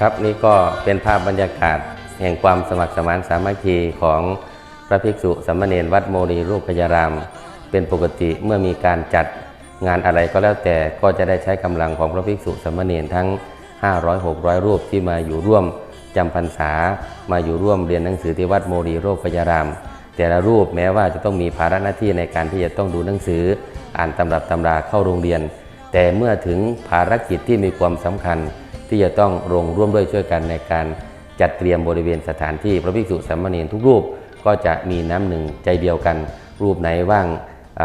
ครับนี่ก็เป็นภาพบรรยากาศแห่งความสมัครสมานสามัคคีของพระภิกษุสามเณรวัดโมรีรูปพยาราม เป็นปกติเมื่อมีการจัดงานอะไรก็แล้วแต่ก็จะได้ใช้กำลังของพระภิกษุสามเณรทั้ง 500-600 รูปที่มาอยู่ร่วม จำพรรษามาอยู่ร่วมเรียนหนังสือที่วัดโมรีโรคพยาราม แต่ละรูปแม้ว่าจะต้องมีภาระหน้าที่ในการที่จะต้องดูหนังสือ อ่านตำรับตำราเข้าโรงเรียน แต่เมื่อถึงภารกิจที่มีความสำคัญ ที่จะต้องลงร่วมด้วยช่วยกันในการจัดเตรียมบริเวณสถานที่พระภิกษุสามเณรทุกรูปก็จะมีน้ำหนึ่งใจเดียวกัน รูปไหนว่าง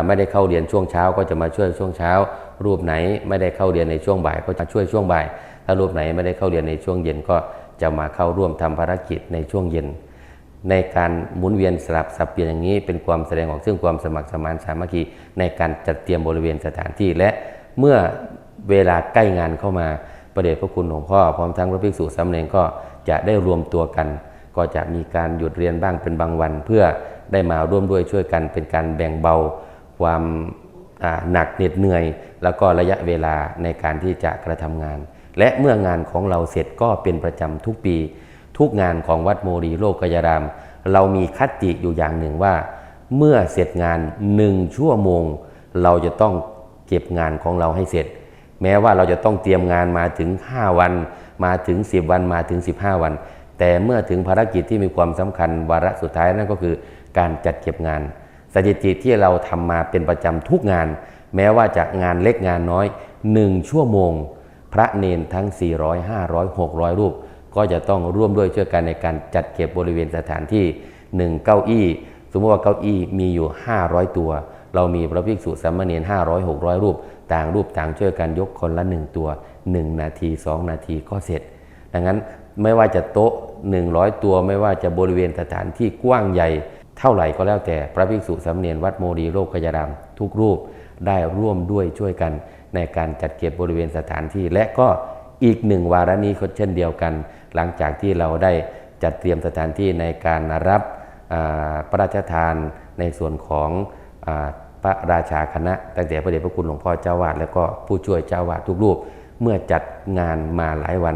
ไม่ได้เข้าเรียนช่วงเช้าก็จะมาช่วยช่วงเช้า รูปไหนไม่ได้เข้าเรียนในช่วงบ่ายก็จะช่วยช่วงบ่าย ถ้ารูปไหนไม่ได้เข้าเรียนในช่วงเย็นก็ จะมาเข้าร่วมทำภารกิจในช่วงเย็น ในการหมุนเวียนสลับสับเปลี่ยนอย่างนี้ เป็นความแสดงออกซึ่งความสมัครสมานสามัคคีในการจัดเตรียมบริเวณสถานที่ และเมื่อเวลาใกล้งานเข้ามาประเดชพระคุณหลวงพ่อพร้อมทั้งพระภิกษุสามเณรก็จะได้รวมตัวกัน ก็จะมีการหยุดเรียนบ้างเป็นบางวัน เพื่อได้มาร่วมด้วยช่วยกันเป็นการแบ่งเบาความหนักเหน็ดเหนื่อย แล้วก็ระยะเวลาในการที่จะกระทำงาน และเมื่องานของเราเสร็จก็เป็นประจำทุกปี ทุกงานของวัดโมรีโลกกยาราม เรามีคติอยู่อย่างหนึ่งว่า เมื่อเสร็จงานหนึ่งชั่วโมง เราจะต้องเก็บงานของเราให้เสร็จ แม้ว่าเราจะต้องเตรียมงานมาถึง 5 วัน มาถึง 10 วันมาถึง 15 วัน แต่เมื่อถึงภารกิจที่มีความสำคัญวาระสุดท้ายนั่นก็คือการจัดเก็บงาน สถิติที่เราทำมาเป็นประจำทุกงาน แม้ว่าจะงานเล็กงานน้อย 1 ชั่วโมง พระเนนทั้ง 400 500 600 รูป ก็จะต้องร่วมด้วยช่วยกันในการจัดเก็บบริเวณสถานที่ 1 เก้าอี้ สมมติว่าเก้าอี้มีอยู่ 500 ตัว เรามีพระภิกษุสามเณร500 600 รูป ต่างรูปต่างช่วยกันยกคนละ 1 ตัว 1 นาที 2 นาทีก็เสร็จ ดังนั้นไม่ว่าจะโต๊ะ 100 ตัว ไม่ว่าจะบริเวณสถานที่กว้างใหญ่เท่าไหร่ก็แล้วแต่พระภิกษุสามเณรวัดโมดีโลกกยรามทุกรูปได้ร่วมด้วยช่วยกัน ในการจัดเก็บบริเวณสถานที่ และก็อีกหนึ่งวาระนี้ก็เช่นเดียวกัน หลังจากที่เราได้จัดเตรียมสถานที่ในการรับพระราชทานในส่วนของอพระราชาคณะตั้งแต่พระเดชพระคุณหลวงพ่อเจ้าวาดและก็ผู้ช่วยเจ้าวาดทุกรูป เมื่อจัดงานมาหลายวัน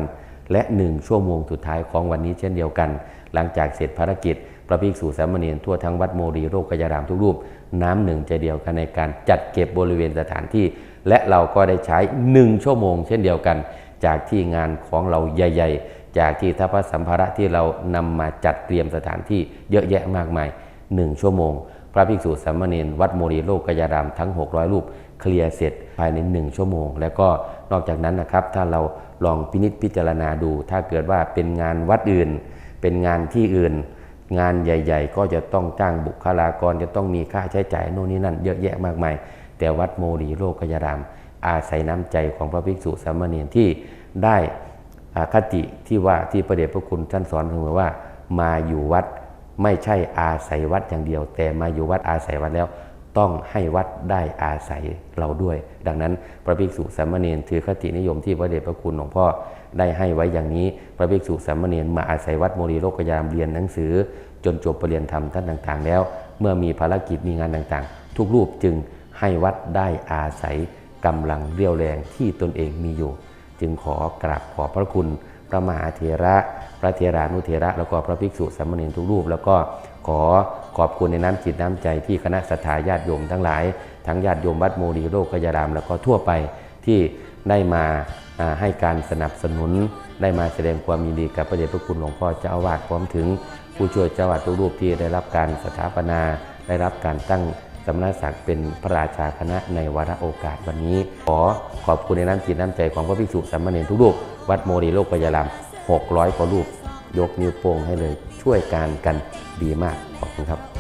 และหนึ่งชั่วโมงสุดท้ายของวันนี้เช่นเดียวกัน หลังจากเสร็จภารกิจ พระภิกษุสามเณรทั่วทั้งวัดโมรีโรคกยารามทุกรูป น้ำหนึ่งใจเดียวกันในการจัดเก็บบริเวณสถานที่ และเราก็ได้ใช้หนึ่งชั่วโมง เช่นเดียวกัน จากที่งานของเราใหญ่ ๆ จากที่ทัพสัมภาระที่เรานำมาจัดเตรียมสถานที่เยอะแยะมากมายหนึ่งชั่วโมง พระภิกษุสามเณรวัดโมรีโลกกยารามทั้ง 600 รูป เคลียร์เสร็จภายใน 1 ชั่วโมง แล้วก็นอกจากนั้นนะครับ ถ้าเราลองพินิจพิจารณาดู ถ้าเกิดว่าเป็นงานวัดอื่น เป็นงานที่อื่น งานใหญ่ ๆ ก็จะต้องจ้างบุคลากรจะต้องมีค่าใช้จ่ายโน่นนี่นั่น เยอะแยะมากมาย แต่วัดโมรีโลกกยาราม อาศัยน้ำใจของพระภิกษุสามเณรที่ได้คติที่ว่าที่พระเดชพระคุณท่านสอนเสมอว่า มาอยู่วัดไม่ใช่อาศัยวัดอย่างเดียว แต่มาอยู่วัดอาศัยวัดแล้ว ต้องให้วัดได้อาศัยเราด้วย ดังนั้นพระภิกษุสามเณรถือคตินิยมที่พระเดชพระคุณหลวงพ่อได้ให้ไว้อย่างนี้ พระภิกษุสามเณรมาอาศัยวัดโมรีโลกยามเรียนหนังสือ จนจบปรริญญาธรรมท่านต่างๆ แล้ว เมื่อมีภารกิจมีงานต่างๆ ทุกรูปจึง ให้วัดได้อาศัยกำลังเรี่ยวแรงที่ตนเองมีอยู่ จึงขอกราบขอบพระคุณพระมหาเถระ พระเถรานุเถระ แล้วก็พระภิกษุสามเณรทุกรูป แล้วก็ขอขอบคุณในน้ำจิตน้ำใจที่คณะสัตยาญาติโยมทั้งหลาย ทั้งญาติโยมวัดโมดีโลกกยาราม แล้วก็ทั่วไปที่ได้มาอ่าให้การสนับสนุน ได้มาแสดงความยินดีกับพระเดชพระคุณหลวงพ่อเจ้าอาวาสพร้อมถึง ผู้ช่วยเจ้าอาวาสทุกรูปที่ได้รับการสถาปนา ได้รับการตั้ง สมณศักดิ์เป็นพระราชาคณะในวาระโอกาสวันนี้ ขอขอบคุณในน้ำจิตน้ำใจของพระภิกษุสามเณรทุกรูปวัดโมรีโลกปยาราม600กว่ารูป ยกนิ้วโป้งให้เลยช่วยการกันดีมากขอบคุณครับ